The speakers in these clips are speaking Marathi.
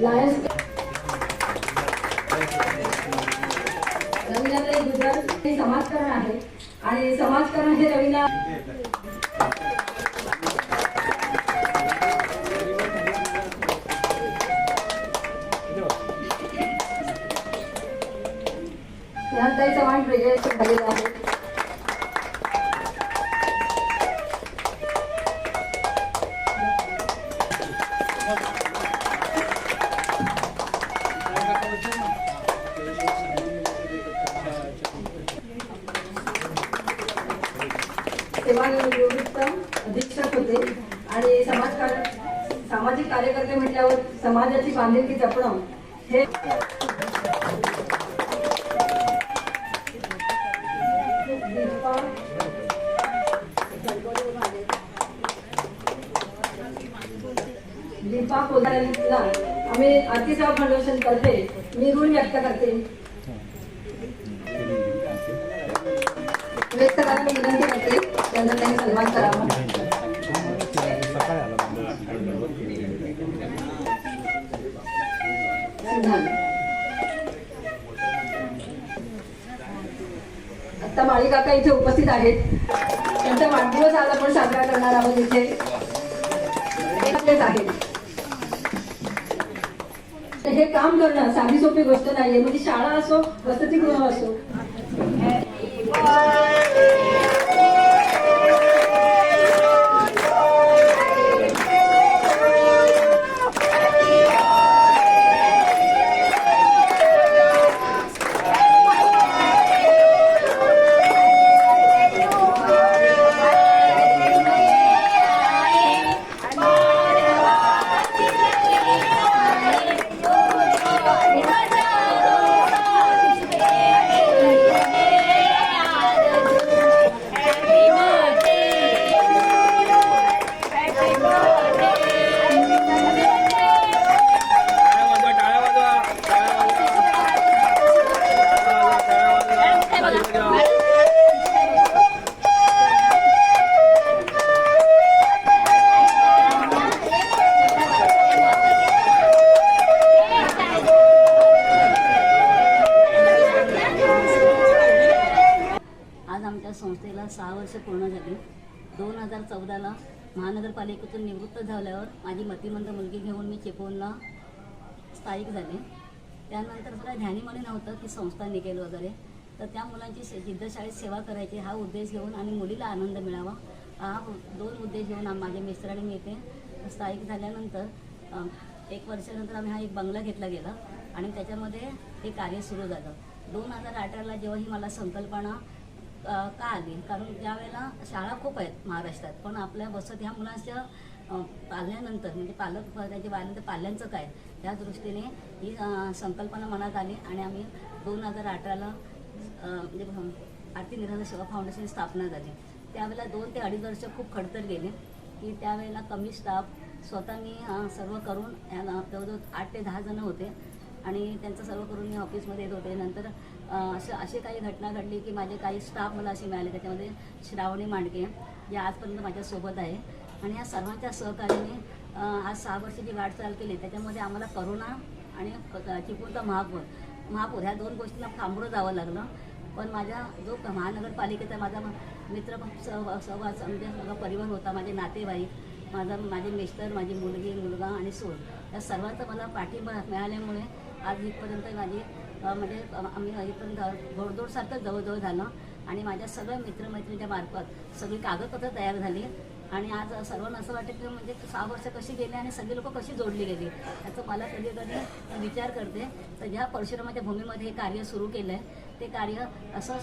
लायन्स रवींद्रताई गुजर हे समाजकारण आहे. आणि समाजकारण हे रवींद्र स्नेहलताई चव्हाण प्रेजेंट झालेला आहे सामाजिक कार्यकर्ते म्हटल्यावर समाजाची बांधिलकी जपणं हे दीपा दीपा आम्ही आरतीसेवा फाउंडेशन करते. मी ऋण व्यक्त करते. व्यक्त करायला विनंती करते. त्यांना त्यांनी सन्मान करावा. आता माळी काका इथे उपस्थित आहेत. त्यांचा वाढदिवस आज आपण साजरा करणार आहोत इथे. आहेत. तर हे काम करणं साधी सोपी गोष्ट नाहीये. म्हणजे शाळा असो वसतिगृह असो. महानगरपालिकेतून निवृत्त झाल्यावर माझी मतिमंद मुलगी घेऊन मी चिपळूणला स्थायिक झाले. त्यानंतर मला ध्यानीमध्ये नव्हतं की संस्था निघेल वगैरे. तर त्या मुलांची से- जिद्द शाळेत सेवा करायची हा उद्देश घेऊन आणि मुलीला आनंद मिळावा हा दोन उद्देश घेऊन माझ्या मिस्टर आणि मी इथे स्थायिक झाल्यानंतर एक वर्षानंतर आम्ही हा एक बंगला घेतला गेला आणि त्याच्यामध्ये हे कार्य सुरू झालं. दोन हजार अठराला जेव्हा ही मला संकल्पना का आली? कारण ज्यावेळेला शाळा खूप आहेत महाराष्ट्रात पण आपल्या वसत ह्या मुलांच्या पाल्यानंतर म्हणजे पालक त्यांच्या बाल्यानंतर पाल्यांचं काय त्या दृष्टीने ही संकल्पना मनात आली आणि आम्ही दोन हजार अठराला म्हणजे आर्थिक आरती निराधार सेवा फाउंडेशन स्थापना झाली. त्यावेळेला दोन ते अडीच वर्ष खूप खडतर गेले की त्यावेळेला कमी स्टाफ स्वतः मी सर्व करून जवळजवळ आठ ते दहा जणं होते आणि त्यांचं सर्व करून मी ऑफिसमध्ये येत होते. नंतर असं अशी काही घटना घडली की माझे काही स्टाफ मला असे मिळाले त्याच्यामध्ये श्रावणी मांडके या आजपर्यंत माझ्यासोबत आहे. आणि या सर्वांच्या सहकार्याने आज सहा वर्षाची वाटचाल केली. त्याच्यामध्ये आम्हाला करोना आणि क- चिपळूणचा महापूर महापूर ह्या दोन गोष्टींना सामोरं जावं लागलं. पण माझ्या जो महानगरपालिकेचा माझा मित्र सह सहवास म्हणजे सगळा परिवार होता माझे नातेवाईक माझा माझे मिस्टर माझी मुलगी मुलगा आणि सोन या सर्वांचा मला पाठिंबा मिळाल्यामुळे आज इथपर्यंत माझी म्हणजे आम्ही इथून घोडदोडसारखं जवळजवळ झालं. आणि माझ्या सगळ्या मित्रमैत्रिणीच्या मार्फत सगळी कागदपत्रं तयार झाली. आणि आज सर्वांना असं वाटतं की म्हणजे सहा वर्ष कशी गेली आणि सगळी लोक कशी जोडली गेली? याचं मला कधी कधी विचार करते. तर ज्या परशुरामाच्या भूमीमध्ये हे कार्य सुरू केलं आहे ते कार्य असं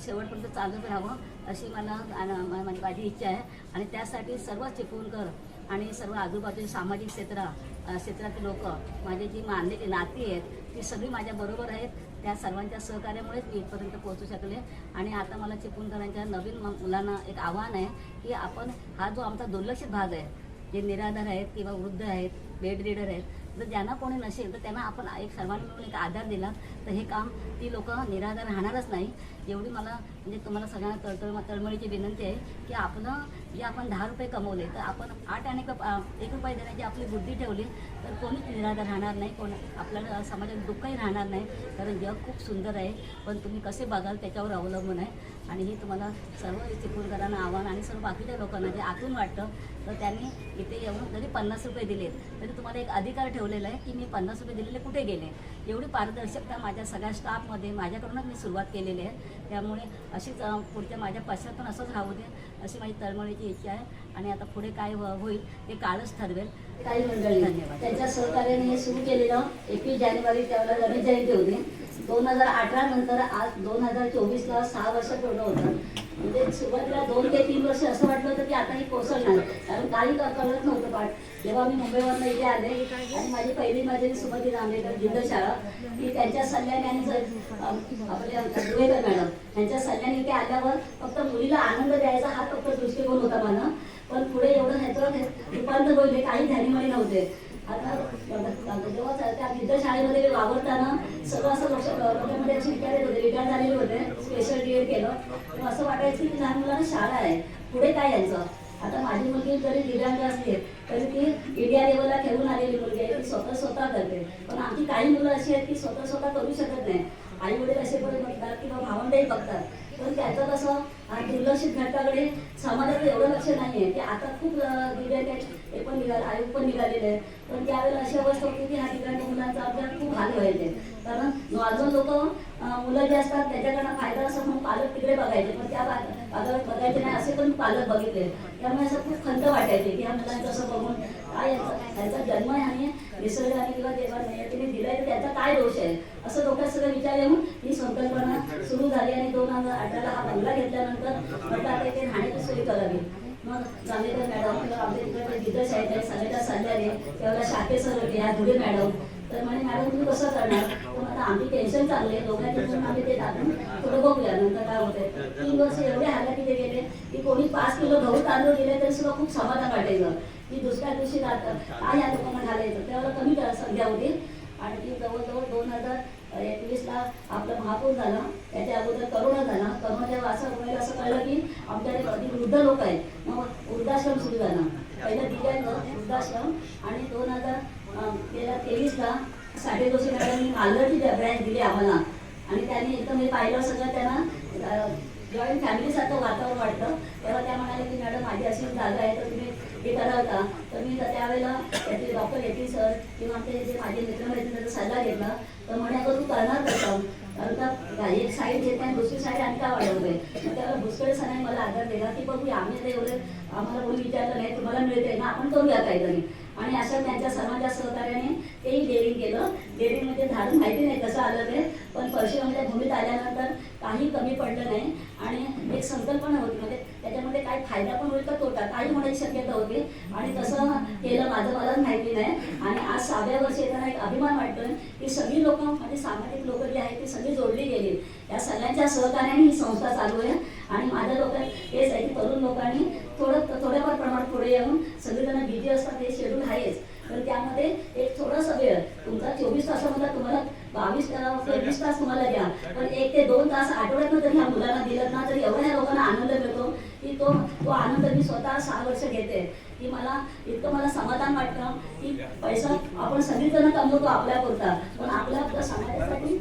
शेवटपर्यंत चालत राहावं अशी मला माझी म्हणजे माझी इच्छा आहे. आणि त्यासाठी सर्व चिपळूणकर आणि सर्व आजूबाजूचे सामाजिक क्षेत्र क्षेत्रातील लोक माझे जी मानलेली नाती आहेत ती सगळी माझ्याबरोबर आहेत. त्या सर्वांच्या सहकार्यामुळेच मी इथपर्यंत पोहोचू शकले. आणि आता मला चिपळूणकरांच्या नवीन मुलांना एक आव्हान आहे की आपण हा जो आमचा दुर्लक्षित भाग आहे जे निराधार आहेत किंवा वृद्ध आहेत बेड रिडर आहेत जर ज्यांना कोणी नसेल तर त्यांना आपण एक सर्वांनी मिळून एक आधार दिला. तर हे काम ती लोक निराधार राहणारच नाही. एवढी मला म्हणजे तुम्हाला सगळ्यांना तळतळ तळमळीची विनंती आहे की आपलं जे आपण दहा रुपये कमवले तर आपण आठ आणि क- एक रुपये देण्याची आपली बुद्धी ठेवली तर कोणीच निराधार राहणार नाही. कोण आपल्याला समाजात दुःखही राहणार नाही. कारण जग खूप सुंदर आहे. पण तुम्ही कसे बघाल त्याच्यावर अवलंबून आहे. आणि हे तुम्हाला सर्व चिपळूणकरांना आव्हान आणि सर्व बाकीच्या लोकांना जे आतून वाटतं तर त्यांनी इथे येऊन जरी पन्नास रुपये दिलेत तरी तुम्हाला एक अधिकार ठेवलेला आहे की मी पन्नास रुपये दिलेले कुठे गेले? एवढी पारदर्शकता माझ्या सगळ्या स्टाफमध्ये माझ्याकडूनच मी सुरुवात केलेली आहे. त्यामुळे अशीच पुढच्या माझ्या पश्चात पण असंच राहू दे अशी माझी तळमळीची इच्छा आहे. आणि आता पुढे काय होईल ते काळच ठरवेल. काही मंडळी धन्यवाद. त्यांच्या सहकार्याने हे सुरू केलेलं एकवीस जानेवारी त्यावेळेला गणेश जयंती होती. दोन हजार अठरा नंतर आज दोन हजार चोवीसला सहा वर्ष पूर्ण होतं म्हणजे सुरुवातीला दोन ते तीन वर्ष असं वाटलं होतं की आता ही कोसळणार कारण काही कळत नव्हतं पाठ जेव्हा मी मुंबईवरनं इथे आले आणि माझी पहिली माझी सुमती जांभेकर जिल्हा शाळा की त्यांच्या सल्ल्याने आणि आपल्या मॅडम त्यांच्या सल्ल्याने इथे आल्यावर फक्त मुलीला आनंद द्यायचा हा फक्त दृष्टिकोन होता मला. पण पुढे एवढं ह्याचं रूपांतर होईल काही ध्यानीमध्ये नव्हते. जेव्हा त्या शाळेमध्ये वावरताना सगळं असं लक्ष डोक्यामध्ये असे विचार येत होते रिटायर झालेले होते स्पेशल डी एड केलं असं वाटायचं की लहान मुलांना शाळा आहे पुढे काय यांचं आता माझी मुलगी जरी दिव्यांग असते तरी ती इंडिया लेवलला खेळून आलेली मुलगी आहे ती स्वतः स्वतः करते पण आमची काही मुलं अशी आहेत की स्वतः स्वतः करू शकत नाही आई वडील असे पण बघतात किंवा भावंडही बघतात पण त्याचं कसं आणि दुर्लक्षित घटकाकडे समाजाचं एवढं लक्ष नाही आहे की आता खूप दिव्यांग हे पण निघाले आयोग पण निघालेले आहेत. पण त्यावेळेला अशी अवस्था होती की ह्या दिव्यांग मुलांचा अभ्यास खूप हाल व्हायचे. कारण नॉर्मल लोक मुलं जे असतात त्याच्याकडनं फायदा असं म्हणून पालक तिकडे बघायचे. पण त्या बा- पालक बघायचे नाही असे पण पालक बघितले. त्यामुळे असं खूप खंत वाटायची की ह्या मुलांचं असं बघून काय त्यांचा जन्म आणि निसर्गाने किंवा देवाने तिने दिलाय तर त्याचा काय दोष आहे? असं डोक्यात सगळं विचार येऊन ही संकल्पना सुरू झाली आणि दोन हजार अठराला हा बंगला घेतल्यानंतर म्हटलं आता इथे राहण्याची सोय करावी. मग जांभेकर मॅडम किंवा आमच्या तिकडे जिथं साहेब आहेत सगळ्याच्या सल्ल्याने त्यावेळेला शाखे सर होते ह्या धुळे मॅडम तर म्हणे मॅडम तुम्ही कसं करणार? पण आता आम्ही टेन्शन चालले आहे. पण आम्ही ते टाकून थोडं बघूया. नंतर काय होते तीन वर्ष एवढे हालाकीचे गेले. की कोणी पाच किलो गहू तांदूळ दिले तरी सुद्धा खूप समाधान वाटायचं की दुसऱ्या दिवशी राहतं काय या लोकांना घालायचं त्यावेळेला कमी संख्या होती. आणि ती जवळजवळ दोन हजार एकवीसला आपलं महापूर झाला. त्याच्या अगोदर करोना झाला. करोनाच्या असं होईल असं कळलं की आमच्याकडे कधी वृद्ध लोक आहेत. मग वृद्धाश्रम सुरू झाला. पहिलं दिव्यांग वृद्धाश्रम आणि दोन हजार तेरा तेवीसला साडे दोनशे मॅडमनी मालवणची ब्रँच दिली आम्हाला. आणि त्यांनी एकदम मी पाहिलं सगळं त्यांना जॉईंट फॅमिलीसारखं वातावरण वाटलं. तेव्हा त्या म्हणाले की मॅडम माझी अशी जागा आहे तर तुम्ही हे करा का तर मी तर त्यावेळेला त्याचे डॉक्टर येतील सर किंवा आमचे जे माझे मित्रमैत्रिणी त्याचा सल्ला घेतला. तर म्हणे अगं तू करणार कसं कारण का एक साईड घेते आणि दुसरी साईड आणि का वाढवते मग त्याला भुसकडे सणाने मला आधार दिला की बघू आम्ही आता एवढे आम्हाला कोणी विचारलं नाही तुम्हाला मिळते ना आपण करूया काहीतरी. आणि अशा त्यांच्या सर्वांच्या सहकार्याने तेही डेअरिंग केलं. डेअरिंग म्हणजे झाडून माहिती नाही कसं आलं ते पण परशुरामच्या म्हणजे भूमीत आल्यानंतर काही कमी पडलं नाही. आणि एक संकल्पना होती म्हणजे त्याच्यामध्ये काय फायदा पण होईल का तोटा? काही होण्याची शक्यता होती. आणि तसं केलं माझं मलाच माहिती नाही. आणि आज सहाव्या वर्षी येताना एक अभिमान वाटतोय की सगळी लोक म्हणजे सामाजिक लोक जी आहेत ती सगळी जोडली गेली. या सगळ्यांच्या सहकार्याने ही संस्था चालू आहे. आणि माझ्या लोकांनी हेच आहे की तरुण लोकांनी थोडं थोड्याफार प्रमाणात पुढे येऊन सगळीजण बिझी असतात हे शेड्यूल आहेच. तर त्यामध्ये एक थोडासा वेळ तुमचा चोवीस तासामध्ये तुम्हाला बावीस वीस तास तुम्हाला द्या. पण एक ते दोन तास आठवड्यातनं तरी ह्या मुलांना दिलं ना तरी एवढ्या ह्या लोकांना आनंद मिळतो की तो तो आनंद मी स्वतः सहा वर्ष घेते की मला इतकं मला समाधान वाटतं की पैसा आपण सगळीजण कमवतो आपल्यापुरता पण आपल्या आपल्या समाजासाठी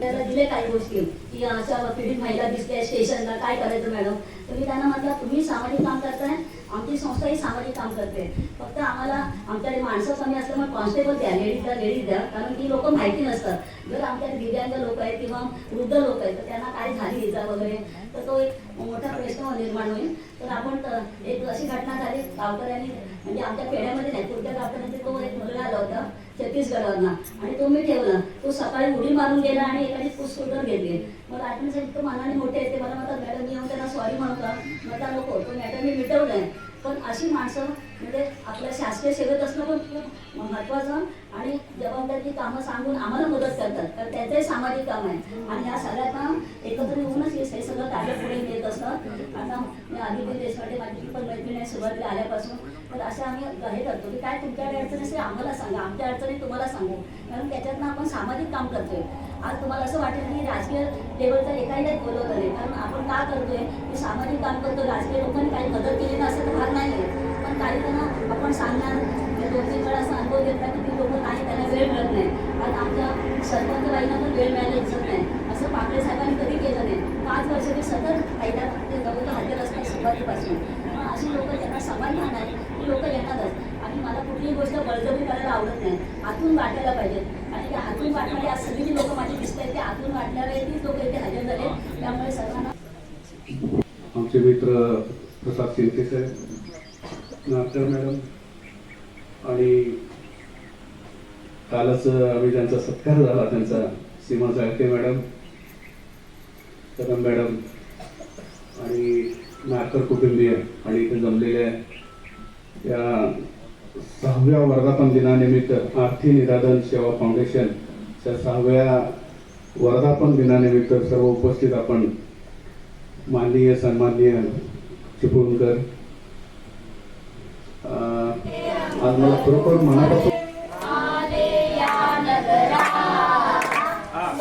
त्याला दिले काही गोष्टी की अशा पीडित महिला दिसते स्टेशनला काय करायचं मॅडम तर मी त्यांना म्हटलं तुम्ही सामाजिक काम करताय आमची संस्था ही सामाजिक काम करते. फक्त आम्हाला आमच्याकडे माणसं कमी असल्यामुळे कॉन्स्टेबल द्या लेडीज द्या लेडीज द्या कारण ती लोक माहिती नसतात. जर आमच्याकडे दिव्यांग लोक आहेत किंवा वृद्ध लोक आहेत तर त्यांना काय झाली इजा वगैरे? तर तो एक मोठा प्रश्न निर्माण होईल. तर आपण एक अशी घटना झाली. गावकऱ्यांनी म्हणजे आमच्या पेढ्यामध्ये नाही पुढच्या गावकऱ्यांचे तो एक मुलगा आला होता. छत्तीसगडवरनं आणि तो मी ठेवला. तो सकाळी उडी मारून गेला आणि एखादी एकाने सोडून घेतली. मग आठवण साहेब तो मनाने मोठे येते मला म्हणतात मॅडम मी येऊन त्यांना सॉरी म्हणू म्हणता नको तो मॅडम मी मिटवलंय. पण अशी माणसं म्हणजे आपल्या शासकीय सेवेत असणं पण खूप महत्वाचं आणि जबाबदारी कामं सांगून आम्हाला मदत करतात. तर त्याचंही सामाजिक काम आहे. आणि या सगळ्यांना एकत्र येऊनच हे हे सगळं कार्य पुढे नेत असतं आता मी देशपांडे माझी पण मैत्रिणी आहे सुरुवातीला आल्यापासून. तर असे आम्ही हे करतो की काय तुमच्याकडे अडचणी असेल आम्हाला सांगा. आमच्या अडचणी तुम्हाला सांगू. कारण त्याच्यातनं आपण सामाजिक काम करतोय. आज तुम्हाला असं वाटेल की राजकीय लेवलचा एकाही बोलवत नाही. कारण आपण का करतोय? की सामाजिक काम करतो राजकीय लोकांनी काही मदत केली ना असं तर भाग नाही आहे पण काही जण आपण सांगणार. दोन तीन वेळा असा अनुभव घेतला की ती लोकं नाही त्यांना वेळ मिळत नाही आज आमच्या सरपंच बाईंना पण वेळ मिळायला दिसत नाही असं पापडे साहेबांनी कधी केलं नाही पाच वर्ष ते सतत पहिल्या ते नव्वद हजेर असतात सुरुवातीपासून पण अशी लोक ज्यांना समाधान आहे ती लोक येणारच आणि मला कुठलीही गोष्ट बळजबरी करायला आवडत नाही आतून वाटायला पाहिजेत आणि ते आतून वाटणारी आज सगळी जी लोकं माझी दिसत आहेत ते आतून वाटणारे तीच लोक इथे हजर झाले त्यामुळे सर्वांना आमचे मित्र प्रसाद साहेब मॅडम. आणि कालच आम्ही ज्यांचा सत्कार झाला त्यांचा सीमा जाळके मॅडम. कदम मॅडम. आणि नाकर कुटुंबीय आणि इथे जमलेल्या या सहाव्या वर्धापन दिनानिमित्त आर्थिक निराधन सेवा फाउंडेशनच्या सहाव्या वर्धापन दिनानिमित्त सर्व उपस्थित आपण माननीय सन्माननीय चिपळूणकर अं, आज मला खरोखर मनापासून अं,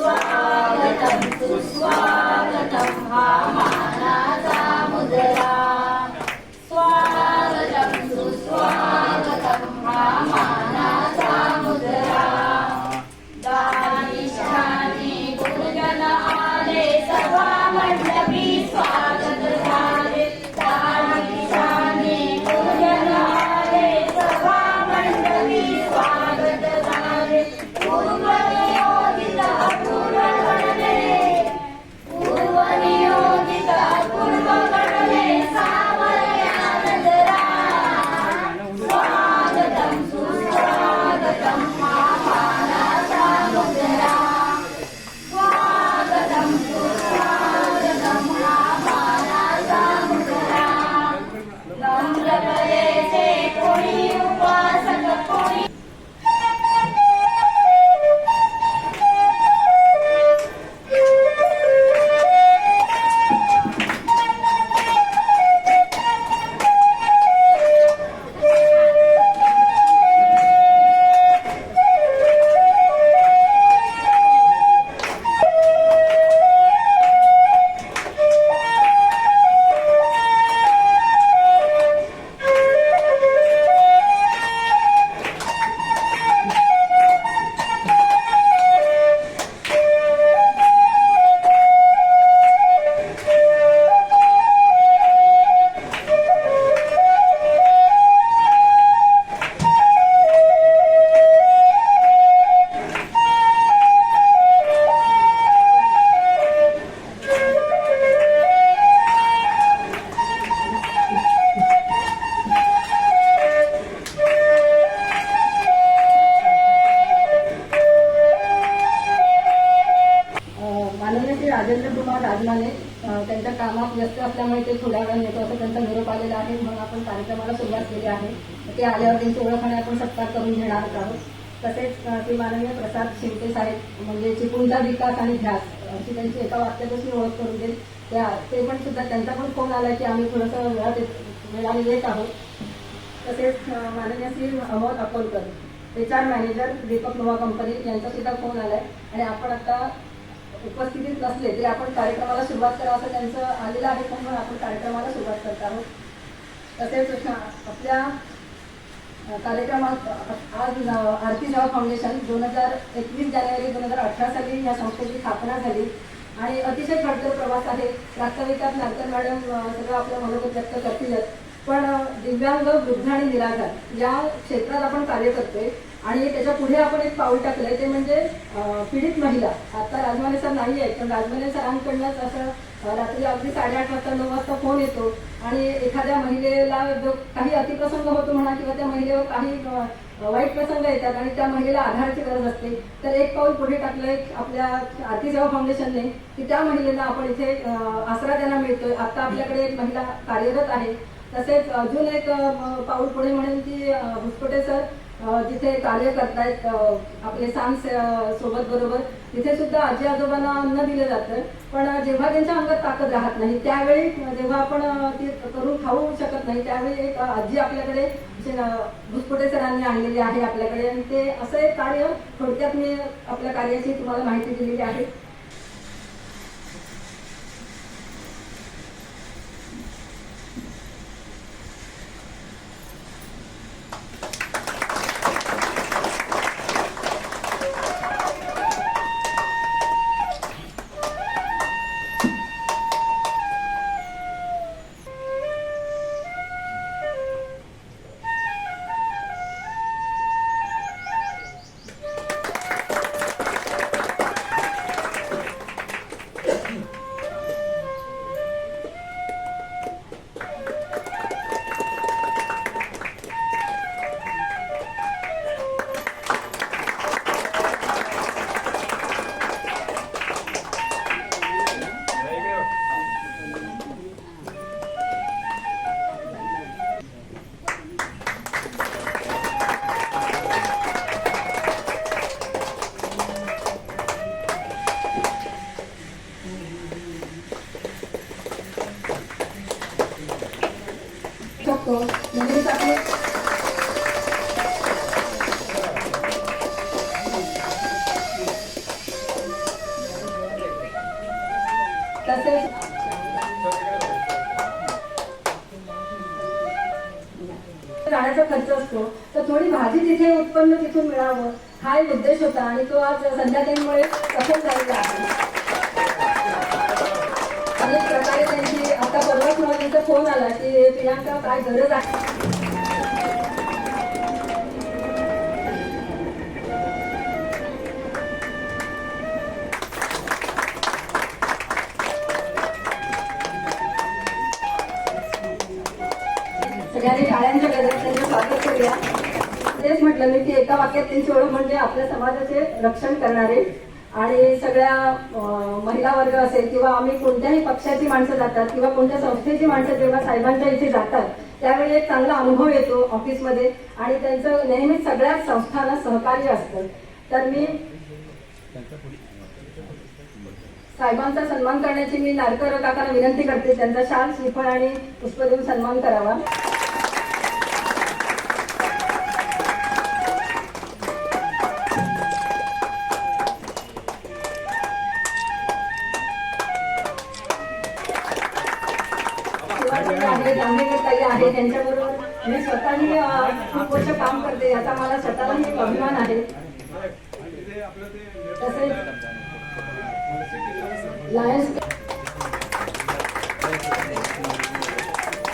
असल्यामुळे ते थोड्या वेळाने येतो असं त्यांचा निरोप आलेला आहे म्हणून आपण कार्यक्रमाला सुरुवात केली आहे. ते आल्यावर त्यांची ओळख आणि आपण सत्कार करून घेणार आहोत. तसेच ते माननीय प्रसाद शिंदे साहेब म्हणजे चिपळूणचा विकास आणि ध्यास अशी त्यांची एका वाक्यातच मी ओळख करून देईल. त्या ते पण सुद्धा त्यांचा पण फोन आला की आम्ही थोडंसं वेळात वेळाने येत आहोत. तसेच माननीय Shri Amol Akolkar H R manager Deepak Nova company यांचा सुद्धा फोन आलाय. आणि आपण आता उपस्थितीत नसले तरी आपण कार्यक्रमाला सुरुवात करा असं त्यांचं आलेलं आहे पण आपण कार्यक्रमाला सुरुवात करत आहोत. तसेच आपल्या कार्यक्रमात आज आरती जावा फाउंडेशन दोन हजार एकवीस जानेवारी दोन हजार अठरा साली या संस्थेची स्थापना झाली. आणि अतिशय खडतर प्रवास आहे. प्रास्ताविकात नारकर मॅडम सगळं आपलं मनोगत व्यक्त करतीलच. पण दिव्यांग वृद्ध आणि निराधार या क्षेत्रात आपण कार्य करतोय. आणि त्याच्या पुढे आपण एक पाऊल टाकलंय ते म्हणजे पीडित महिला. आता राजमाने सर नाही आहेत पण राजमाने सरांकडनंच असं रात्री अगदी साडेआठ वाजता नऊ वाजता फोन येतो. आणि एखाद्या महिलेला जो काही अतिप्रसंग होतो म्हणा किंवा त्या महिलेवर काही वाईट प्रसंग येतात आणि त्या महिलेला आधाराची गरज असते तर एक पाऊल पुढे टाकलंय आपल्या आरती सेवा फाउंडेशनने की त्या महिलेला आपण इथे आसरा त्यांना मिळतोय. आता आपल्याकडे एक महिला कार्यरत आहे. तसेच अजून एक पाऊल पुढे म्हणेन की भुसकोटे सर जिथे कार्य करतायत आपले सांस सोबत बरोबर तिथे सुद्धा आजी आजोबांना अन्न दिलं जातं. पण जेव्हा त्यांच्या अंगात ताकद राहत नाही त्यावेळी जेव्हा आपण ते करून खाऊ शकत नाही त्यावेळी एक आजी आपल्याकडे भुसपुटे सरांनी आणलेली आहे आपल्याकडे. आणि ते असं एक कार्य थोडक्यात मी आपल्या कार्याची तुम्हाला माहिती दिलेली आहे. तिथे उत्पन्न तिथून मिळावं हा एक उद्देश होता आणि तो आज संध्याकाळीमुळे सफल झालेला आहे. अनेक प्रकारे त्यांची आता परवाच मला त्यांचा फोन आला की प्रियांका काय गरज आहे? सगळ्यांनी टाळ्यांच्या गरज त्यांचं स्वागत करूया. तेच म्हटलं मी की एका वाक्यात त्यांची ओळख म्हणजे आपल्या समाजाचे रक्षण करणारे आणि सगळ्या महिला वर्ग असेल किंवा आम्ही कोणत्याही पक्षाची माणसं जातात किंवा कोणत्या संस्थेची माणसं जेव्हा साहेबांच्या इथे जातात त्यावेळी एक चांगला अनुभव येतो ऑफिसमध्ये आणि त्यांचं नेहमीच सगळ्याच संस्थांना सहकार्य असतं. तर मी साहेबांचा सन्मान करण्याची मी नारकर काकांना विनंती करते. त्यांचा शाल श्रीफळ आणि पुष्प देऊन सन्मान करावा. याचा मला स्वतःलाही एक अभिमान आहे. तसेच लायन्स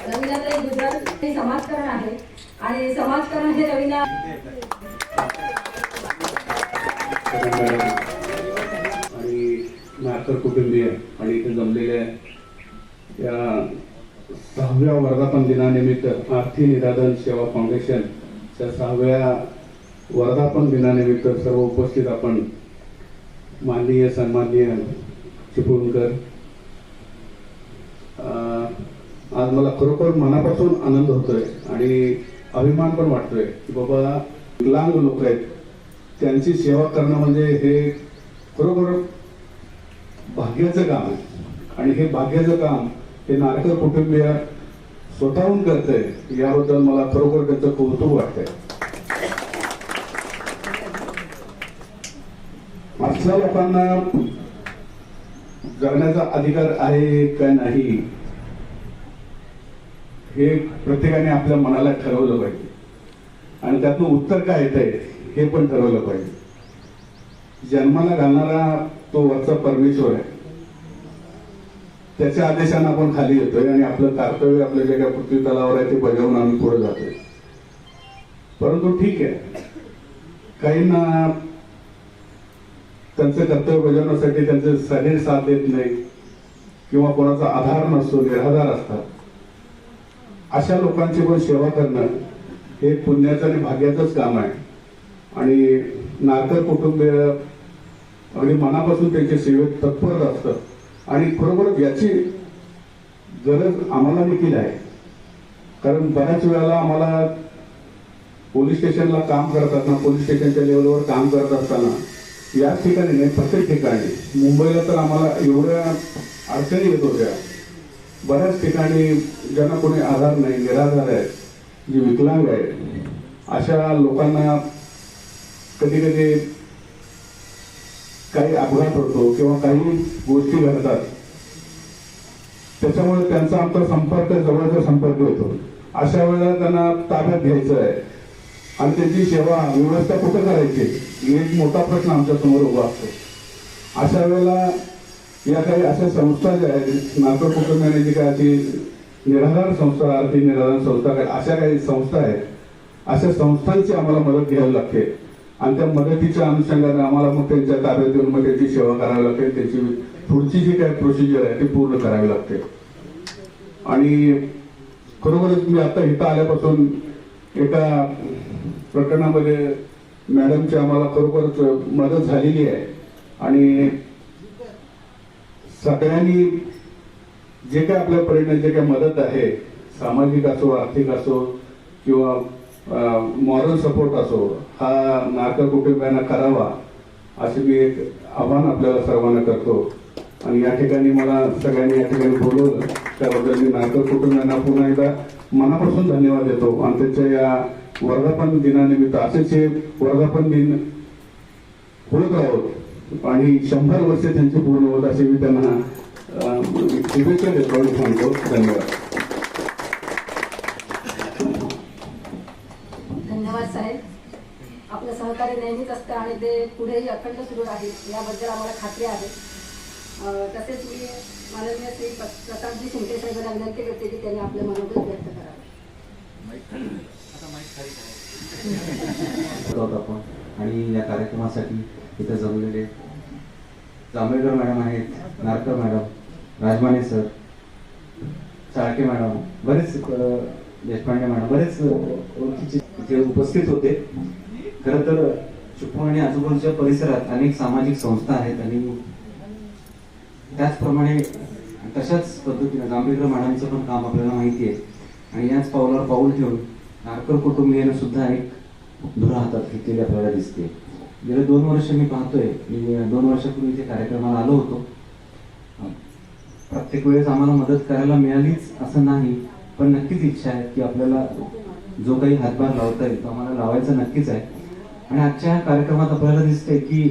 रवीनाताई गुजरात हे समाजकारण आहे. आणि समाजकारण हे रवीना आणि नाकर कुटुंबीय आणि इथे जमलेल्या या सहाव्या वर्धापन दिनानिमित्त आर्थिक निराधन सेवा फाउंडेशन त्या सहाव्या वर्धापन दिनानिमित्त सर्व उपस्थित आपण माननीय सन्माननीय चिपळूणकर अं, आज मला खरोखर मनापासून आनंद होतोय आणि अभिमान पण वाटतोय की बाबा विकलांग लोक आहेत. त्यांची सेवा करणं म्हणजे हे खरोखर भाग्याचं काम आहे. आणि हे भाग्याचं काम हे नारकर कुटुंबीय स्वतःहून करतंय. याबद्दल मला खरोखर त्याचं कौतुक वाटतंय. असल्या लोकांना जगण्याचा अधिकार आहे का नाही हे प्रत्येकाने आपल्या मनाला ठरवलं पाहिजे. आणि त्यातनं उत्तर काय येत आहे हे पण ठरवलं पाहिजे. जन्माला घालणारा तो वरचा परमेश्वर आहे. त्याच्या आदेशानं आपण खाली येतोय आणि आपलं कर्तव्य आपल्या जे काही पृथ्वी तलावर आहे ते बजावून आम्ही पुढे जातोय. परंतु ठीक आहे. काहींना त्यांचं कर्तव्य बजावण्यासाठी त्यांचे शरीर साथ देत नाही किंवा कोणाचा आधार नसतो निराधार असतात. अशा लोकांची पण सेवा करणं हे पुण्याचं आणि भाग्याचंच काम आहे. आणि नारकर कुटुंबीय अगदी मनापासून त्यांच्या सेवेत तत्पर असतात. आणि खरोखर याची गरज आम्हाला देखील आहे. कारण बऱ्याच वेळेला आम्हाला पोलीस स्टेशनला काम करत असताना पोलीस स्टेशनच्या लेवलवर काम करत असताना याच ठिकाणी नाही प्रत्येक ठिकाणी मुंबईला तर आम्हाला एवढ्या अडचणी येत होत्या. बऱ्याच ठिकाणी ज्यांना कोणी आधार नाही निराधार आहेत जे विकलांग आहे अशा लोकांना कधी कधी काही अपघात होतो किंवा काही गोष्टी घडतात. त्याच्यामुळे त्यांचा आमचा संपर्क जवळचा संपर्क होतो. अशा वेळेला त्यांना ताब्यात घ्यायचं आहे आणि त्यांची सेवा व्यवस्था कुठं करायची? एक मोठा प्रश्न आमच्यासमोर उभा असतो. अशा वेळेला या काही अशा संस्था ज्या आहेत नागपूर कुटुंबियांनी काय अशी निराधार संस्था आर्थिक निराधार संस्था काय अशा काही संस्था आहेत. अशा संस्थांची आम्हाला मदत घ्यावी लागते. आणि त्या मदतीच्या अनुषंगाने आम्हाला मग त्यांच्या ताब्यात देऊन मग त्याची सेवा करावी लागते. त्याची पुढची जी काय प्रोसिजर आहे ती पूर्ण करावी लागते. आणि खरोखरच मी आता इथं आल्यापासून एका प्रकरणामध्ये मॅडमची आम्हाला खरोखरच मदत झालेली आहे. आणि सगळ्यांनी जे काय आपल्या परिणाम जे काय मदत आहे सामाजिक असो आर्थिक असो किंवा मॉरल सपोर्ट असो हा नारकर कुटुंबियांना करावा असे मी एक आव्हान आपल्याला सर्वांना करतो. आणि या ठिकाणी मला सगळ्यांनी या ठिकाणी बोलवलं. त्याबद्दल मी नारकर कुटुंबियांना पुन्हा एकदा मनापासून धन्यवाद देतो. आणि त्याच्या या वर्धापन दिनानिमित्त असेच हे वर्धापन दिन होत आहोत आणि शंभर वर्ष त्यांचे पूर्ण होत असे मी त्यांना शुभेच्छा देतो आणि सांगतो. धन्यवाद साहेब आपलं सहकार्य नेहमीच असतं आणि ते पुढेही अखंड सुरू राहील याबद्दल आम्हाला खात्री आहे. तसेच मी माननीय श्री प्र- प्रतापजी शिंदे साहेबांना विनंती करते की त्यांनी आपलं मनोगत व्यक्त करावं. आपण. आणि या कार्यक्रमासाठी इथं जमलेले जांभेकर मॅडम आहेत Narkar madam Rajmane sir Chalke madam बरेच देशपांडे मॅडम बरेच ओळखीचे इथे उपस्थित होते खरं तर चिपळूण आणि आजूबाजूच्या परिसरात अनेक सामाजिक संस्था आहेत आणि त्याचप्रमाणे तशाच पद्धतीने जांभेकर मॅडमचं पण काम आपल्याला माहिती आहे. आणि याच पावलावर पाऊल ठेवून नारकर कुटुंबियाने सुद्धा एक धुरा हातात घेतलेली आपल्याला दिसते. गेले दोन वर्ष मी पाहतोय. मी दोन वर्षापूर्वी ते कार्यक्रमाला आलो होतो. प्रत्येक वेळेस आम्हाला मदत करायला मिळालीच असं नाही पण नक्कीच इच्छा आहे की आपल्याला जो काही हातभार लावता येईल तो आम्हाला लावायचा नक्कीच आहे. आणि आजच्या कार्यक्रमात आपल्याला दिसते की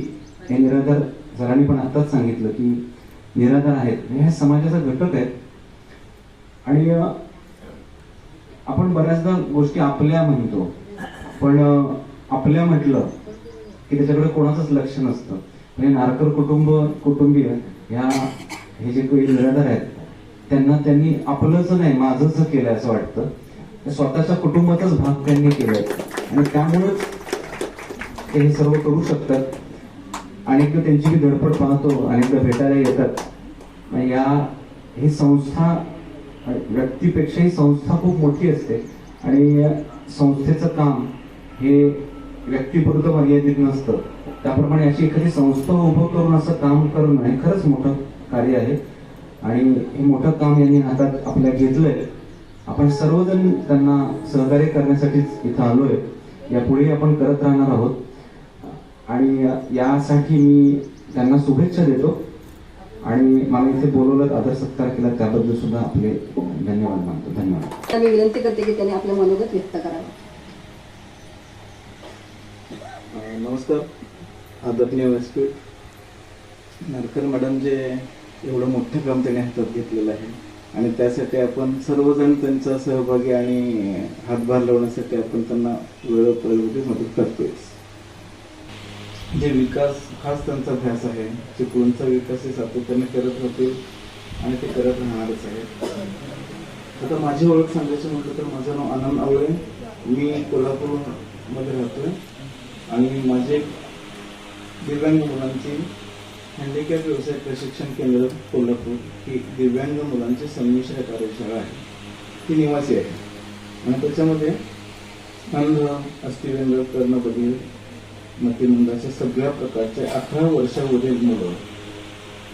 हे निराधार सरांनी पण आताच सांगितलं की निराधार आहेत. हे ह्या समाजाचा घटक आहेत. आणि आपण बऱ्याचदा गोष्टी आपल्या म्हणतो. पण आपल्या म्हटलं की त्याच्याकडे कोणाचंच लक्ष नसतं. म्हणजे नारकर कुटुंब कुटुंबीय ह्या हे जे काही निराधार आहेत त्यांना त्यांनी आपलंच नाही माझंच केलं असं वाटतं. स्वतःच्या कुटुंबाचाच भाग त्यांनी केलाय. आणि त्यामुळेच ते हे सर्व करू शकतात. अनेकदा त्यांची मी धडपड पाहतो अनेकदा भेटायला येतात. मग या ही संस्था व्यक्तीपेक्षा ही संस्था खूप मोठी असते. आणि या संस्थेचं काम हे व्यक्तीपुरतं मर्यादित नसतं. त्याप्रमाणे अशी एखादी संस्था उभं करून असं काम करणं हे खरंच मोठं कार्य आहे. आणि हे मोठं काम यांनी हातात आपल्या घेतलंय. आपण सर्वजण त्यांना सहकार्य करण्यासाठीच इथं आलोय. यापुढेही आपण करत राहणार आहोत. आणि यासाठी मी त्यांना शुभेच्छा देतो. आणि मला इथे बोलवलं आदर सत्कार केला त्याबद्दल सुद्धा आपले धन्यवाद मानतो. धन्यवाद. मी विनंती करते की त्यांनी आपलं मनोगत व्यक्त करावं. नमस्कार. आदरणीय व्यासपीठ. नारकर मॅडम जे एवढं मोठं काम त्यांनी हातात घेतलेलं आहे आणि त्यासाठी आपण सर्वजण त्यांचा सहभागी आणि हातभार लावण्यासाठी आपण त्यांना वेळोपयोगी मदत करतोय जे विकास हाच त्यांचा ध्यास आहे चिपळूणचा विकास हे सातत्याने करत राहतील आणि ते करत राहणारच आहे आता माझी ओळख सांगायची म्हटलं तर माझं नाव आनंद आवळे. मी कोल्हापूरमध्ये राहतोय. आणि माझे दिव्यांग मुलांची हँडिकॅप व्यवसाय प्रशिक्षण केंद्र कोल्हापूर ही दिव्यांग मुलांची संमिश्र कार्यशाळा आहे. ती निवासी आहे. आणि त्याच्यामध्ये अंध अस्थिव्यंग कर्णबधीर मतिमंद अशा सगळ्या प्रकारचे अठरा वर्षावरील मुलं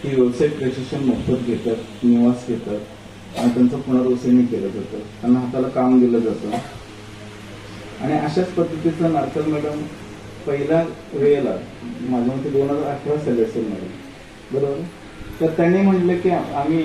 ही व्यावसायिक प्रशिक्षण मोफत घेतात निवास घेतात आणि त्यांचं पुनर्वसनी केलं जातं. त्यांना हाताला काम दिलं जातं. आणि अशाच पद्धतीचं नारकर मॅडम पहिल्या वेळेला माझ्या मते दोन हजार अठरा साली असेल मॅडम. बरोबर? तर त्यांनी म्हटलं की आम्ही